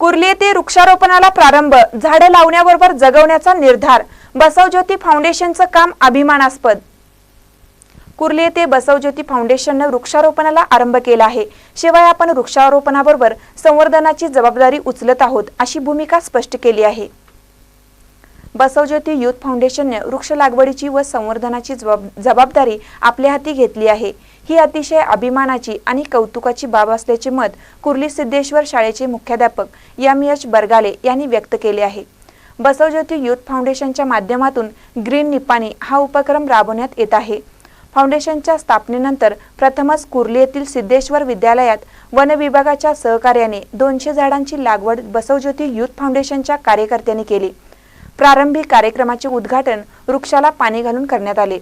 कुर्ली येथे वृक्षारोपणाला प्रारंभ. झाडे लावण्याबरोबर जगवण्याचा निर्धार. बसवज्योती फाउंडेशनचं काम अभिमानास्पद. कुर्ली येथे बसवज्योती फाउंडेशननं वृक्षारोपणाला आरंभ केला आहे. शिवाय आपण वृक्षारोपणाबरोबर संवर्धनाची जबाबदारी उचलत आहोत अशी भूमिका स्पष्ट केली आहे. बसवज्योती युथ फाउंडेशनने वृक्ष लागवडीची व संवर्धनाची जबाब जबाबदारी आपल्या हाती घेतली आहे. ही अतिशय अभिमानाची आणि कौतुकाची बाब असल्याचे मत कुर्ली सिद्धेश्वर शाळेचे मुख्याध्यापक एम एच बरगाले यांनी व्यक्त केले आहे. बसवज्योती युथ फाउंडेशनच्या माध्यमातून ग्रीन निपाणी हा उपक्रम राबवण्यात येत आहे. फाउंडेशनच्या स्थापनेनंतर प्रथमच कुर्ली येथील सिद्धेश्वर विद्यालयात वन विभागाच्या सहकार्याने दोनशे झाडांची लागवड बसवज्योती युथ फाउंडेशनच्या कार्यकर्त्यांनी केली. प्रारंभी कार्यक्रमाचे उद्घाटन वृक्षाला पाणी घालून करण्यात आले.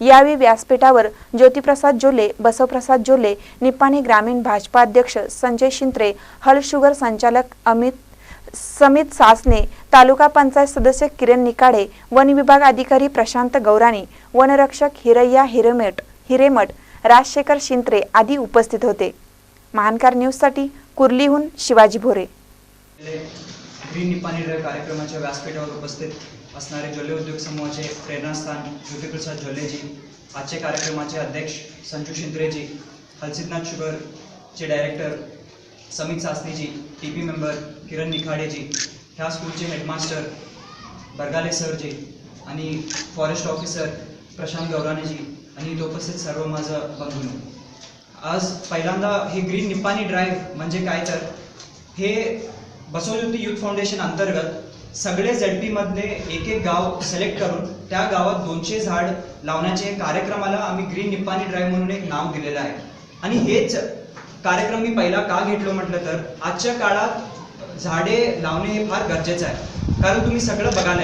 यावेळी व्यासपीठावर ज्योतिप्रसाद जोले बसवप्रसाद जोले निपाणी ग्रामीण भाजपा अध्यक्ष संजय शिंत्रे हल शुगर संचालक अमित समित सासने तालुका पंचायत सदस्य किरण निकाडे वन विभाग अधिकारी प्रशांत गौराणी वनरक्षक हिरय्या हिरेमठ हिरेमठ राजशेखर शिंत्रे आदी उपस्थित होते. महानकार न्यूजसाठी कुर्लीहून शिवाजी भोरे. ग्रीन निपाणी कार्यक्रमाच्या व्यासपीठावर उपस्थित असणारे ज्वल्ले उद्योग समूहाचे प्रेरणास्थान ज्योतिप्रसाद ज्वल्लेजी आजचे कार्यक्रमाचे अध्यक्ष संजू शिंद्रेजी हलसिद्धनाथ शुगरचे डायरेक्टर समित सासनीजी टी पी मेंबर किरण निखाडेजी ह्या स्कूलचे हेडमास्टर बरगाले सरजी आणि फॉरेस्ट ऑफिसर प्रशांत गौरानेजी आणि इथे उपस्थित सर्व माझं बंधूंनो आज पहिल्यांदा हे ग्रीन निपाणी ड्राईव्ह म्हणजे काय तर हे बसवज्योती युथ फाउंडेशन अंतर्गत सगळे झेडपी एक एक गाव सिलेक्ट करून त्या गावात दोनशे झाड लावण्याचे कार्यक्रमाला आम्ही ग्रीन निप्पाणी ड्राईव्ह म्हणून एक नाव दिलेलं आहे. आणि हेच कार्यक्रम मी पहिला का घेतलो म्हटलं तर आजच्या काळात झाडे लावणे हे फार गरजेचं आहे. कारण तुम्ही सगळं बघायला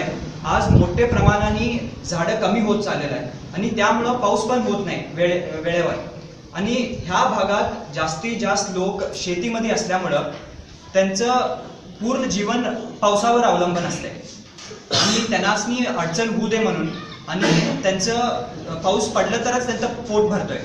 आज मोठ्या प्रमाणाने झाडं कमी होत चाललेलं आहे. आणि त्यामुळं पाऊस पण होत नाही वेळे वेळेवर. आणि ह्या भागात जास्तीत जास्त लोक शेतीमध्ये असल्यामुळं त्यांचं पूर्ण जीवन पावसावर अवलंबून असते. आणि त्यांनासनी अडचण होऊ दे म्हणून आणि त्यांचं पाऊस पडलं तरच त्यांचं पोट भरतोय.